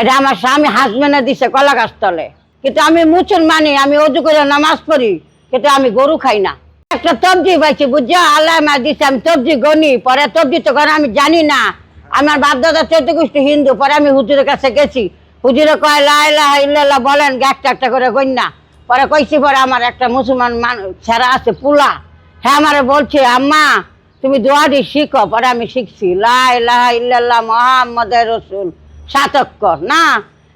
এটা আমার স্বামী হাজবেন্ডে দিছে কলা গাছ তলে। কিন্তু আমি মুসলমানি আমি অজু করে নামাজ পড়ি, কিন্তু আমি গরু খাই না। একটা তবজি পাইছি, বুঝছ? আল্লাহ মা দিছে, আমি তবজি গনি, পরে তবজি তো করে আমি জানি না। আমার বাপ দাদা চৌদ্দ গোষ্ঠী হিন্দু, পরে আমি হুজুরের কাছে গেছি। হুজুরে কয় লাইলা ইল্লাল্লাহ বলেন একটা একটা করে গন্যা পরে কইছি, পরে আমার একটা মুসলমান মান, ছেড়া আছে, পুলা। হ্যাঁ আমারে বলছে, আম্মা, তুমি দোয়াটি শিখো, পরে আমি শিখছি। লাইলা ইল্লাল্লাহ মোহাম্মদ রসুল। সাতক্কর না?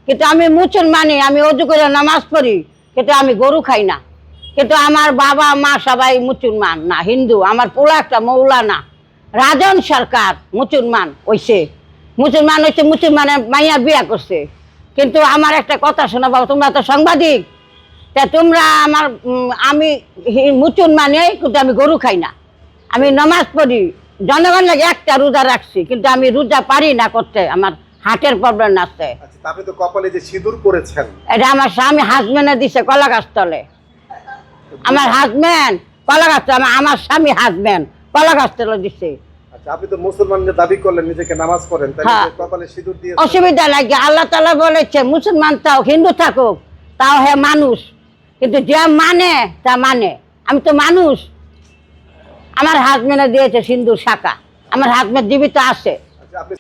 কিন্তু আমি মুসলমানি, আমি অজু করে নামাজ পড়ি, কিন্তু আমি গরু খাই না। কিন্তু আমার বাবা মা সবাই মুসলমান না, হিন্দু। আমার পোলা একটা মৌলানা, রাজন সরকার মুসলমান হইছে। মুসলমান হইছে, মুসলমানের মাইয়া বিয়া করছে। কিন্তু আমার একটা কথা শোনা বাবা, তোমরা তো সাংবাদিক। তা তোমরা আমার আমি মুসলমানে কিন্তু আমি গরু খাই না। আমি নামাজ পড়ি, জনগণ লাগে একটা রোজা রাখছি, কিন্তু আমি রোজা পারি না করতে আমার হার্টের প্রবলেম আছে। আচ্ছা আপনি তো কপালে যে সিঁদুর পরেছেন। এটা আমার স্বামী হাজবেন্ডে দিছে কলা গাছ তলে আমার হাজবেন্ড কলা গাছ তলে, আমার- স্বামী হাজবেন্ড কলা গাছ তলে দিছে। আচ্ছা আপনি তো দাবি করলেন নিজেকে নামাজ হ্যাঁ। কপালে সিঁদুর দিয়ে অসুবিধা লাগে আল্লাহ তালা বলেছে মুসলমান তাও হিন্দু থাকুক তাও হে মানুষ। কিন্তু যে মানে তা মানে। আমি তো মানুষ। আমার হাজবেন্ডে দিয়েছে সিন্ধুর শাখা। আমার হাজবেন্ড জীবিত আছে। আচ্ছা আপনি